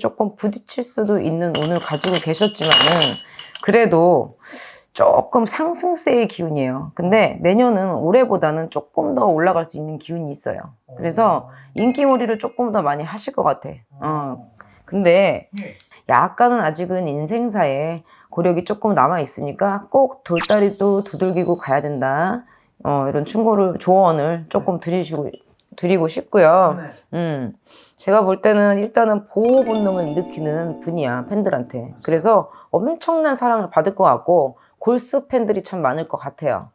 조금 부딪힐 수도 있는 운을 가지고 계셨지만은 그래도 조금 상승세의 기운이에요. 근데 내년은 올해보다는 조금 더 올라갈 수 있는 기운이 있어요. 그래서 인기몰이를 조금 더 많이 하실 것 같아. 어. 근데 예. 약간은 아직은 인생사에 고력이 조금 남아 있으니까 꼭 돌다리도 두들기고 가야 된다. 어, 이런 충고를 조언을 조금 드리시고 드리고 싶고요. 네. 음, 제가 볼 때는 일단은 보호 본능을 일으키는 분이야 팬들한테. 그래서 엄청난 사랑을 받을 것 같고 골수 팬들이 참 많을 것 같아요.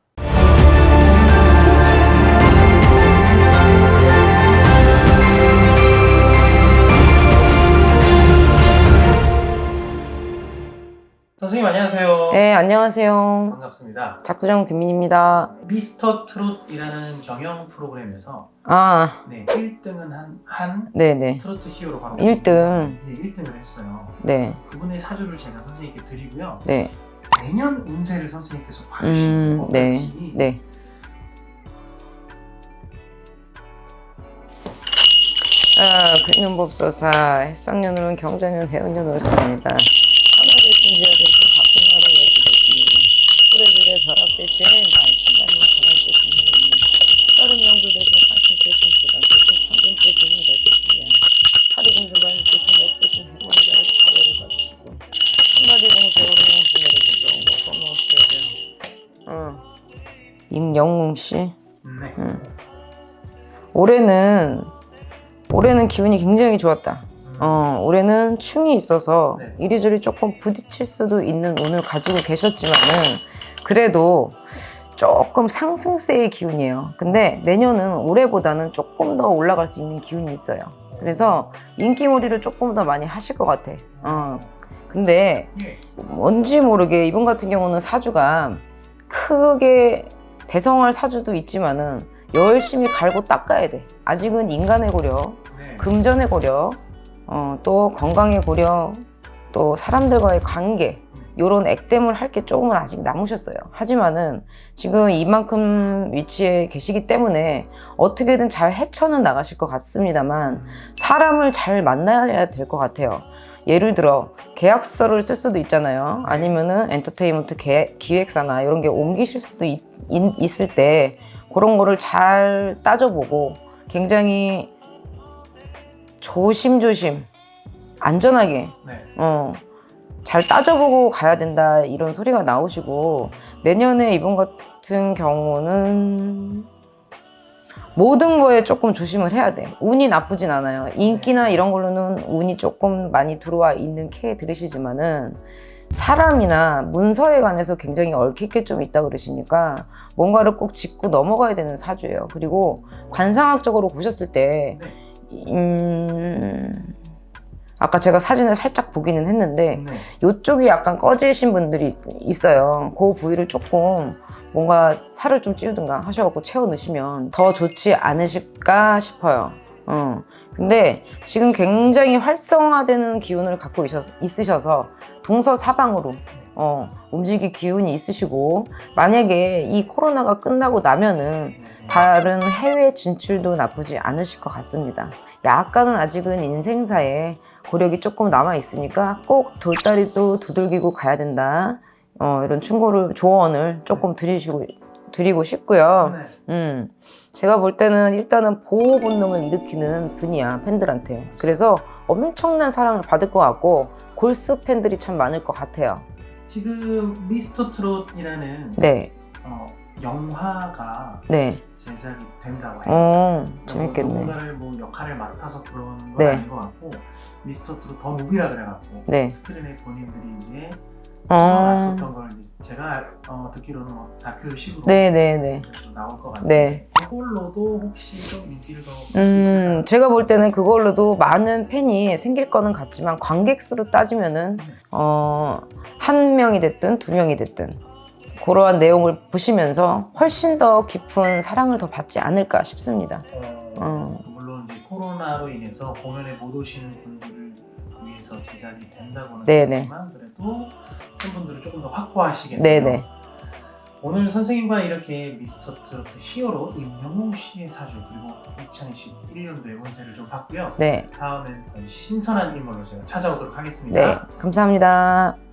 안녕하세요. 네. 반갑습니다. 작두정 김민입니다. 미스터 트롯이라는 경영 프로그램에서 아, 네, 1등은 한, 한 네네. 트로트 히어로 바로 1등. 예, 1등을 했어요. 네, 그분의 사주를 제가 선생님께 드리고요. 네. 내년 운세를 선생님께서 봐주시면 음, 어떨지 네, 네. 아, 그리는 법소사, 해상년으로는 경자년, 해운년으로 씁니다. 진지가 대 임영웅 씨 네. 올해는 올해는 기운이 굉장히 좋았다. 어, 올해는 충이 있어서 네. 이리저리 조금 부딪힐 수도 있는 운을 가지고 계셨지만은 그래도 조금 상승세의 기운이에요. 근데 내년은 올해보다는 조금 더 올라갈 수 있는 기운이 있어요. 그래서 인기몰이를 조금 더 많이 하실 것 같아. 어. 근데 예. 뭔지 모르게 이분 같은 경우는 사주가 크게 대성할 사주도 있지만은 열심히 갈고 닦아야 돼. 아직은 인간의 고려, 네. 금전의 고려, 어, 또 건강의 고려, 또 사람들과의 관계 요런 액땜을 할 게 조금은 아직 남으셨어요. 하지만은 지금 이만큼 위치에 계시기 때문에 어떻게든 잘 헤쳐는 나가실 것 같습니다만 사람을 잘 만나야 될 것 같아요. 예를 들어 계약서를 쓸 수도 있잖아요. 아니면은 엔터테인먼트 계- 기획사나 이런 게 옮기실 수도 있, 을때 그런 거를 잘 따져보고 굉장히 조심조심 안전하게 네. 어, 잘 따져보고 가야 된다 이런 소리가 나오시고 내년에 이번 같은 경우는 모든 거에 조금 조심을 해야 돼. 운이 나쁘진 않아요. 인기나 이런 걸로는 운이 조금 많이 들어와 있는 케 들으시지만은 사람이나 문서에 관해서 굉장히 얽힐 게 좀 있다 그러시니까 뭔가를 꼭 짚고 넘어가야 되는 사주예요. 그리고 관상학적으로 보셨을 때 네. 음, 아까 제가 사진을 살짝 보기는 했는데 네. 이쪽이 약간 꺼지신 분들이 있어요. 그 부위를 조금 뭔가 살을 좀 찌우든가 하셔갖고 채워 넣으시면 더 좋지 않으실까 싶어요. 어. 근데 지금 굉장히 활성화되는 기운을 갖고 있어서- 있으셔서 동서사방으로 어, 움직일 기운이 있으시고 만약에 이 코로나가 끝나고 나면은 네. 다른 해외 진출도 나쁘지 않으실 것 같습니다. 약간은 아직은 인생사에 고력이 조금 남아 있으니까 꼭 돌다리도 두들기고 가야 된다. 어, 이런 충고를 조언을 조금 드리시고 드리고 싶고요. 네. 음, 제가 볼 때는 일단은 보호 본능을 일으키는 분이야 팬들한테. 그래서 엄청난 사랑을 받을 것 같고 골수 팬들이 참 많을 것 같아요. 지금 미스터 트롯이라는 네, 어, 영화가 네, 제작이 된다고 해요. 어, 재밌겠네. 누군가를 뭐 역할을 맡아서 그런 건 네. 아닌 것 같고 미스터 트롯 더 무비라 그래갖고 네. 스크린에 본인들이 이제 어, 나왔었던 걸 이제 제가 어, 듣기로는 뭐 다큐식으로 네, 네, 네. 그래서 나올 것 같아요. 네. 그걸로도 혹시 좀 인기를 더 음, 있을까요? 제가 볼 때는 그걸로도 많은 팬이 생길 거는 같지만 관객 수로 따지면은 어, 한 명이 됐든 두 명이 됐든 그러한 내용을 보시면서 훨씬 더 깊은 사랑을 더 받지 않을까 싶습니다. 어, 어. 물론 이제 코로나로 인해서 공연에 못 오시는 분들을 위해서 제작이 된다고는 네네. 하지만 그래도 팬분들을 조금 더 확보하시겠네요. 네네. 오늘 선생님과 이렇게 미스터 트로트 히어로 임영웅 씨의 사주 그리고 2021년도의 운세를 좀 봤고요. 네, 다음엔 더 신선한 인물로 제가 찾아오도록 하겠습니다. 네, 감사합니다.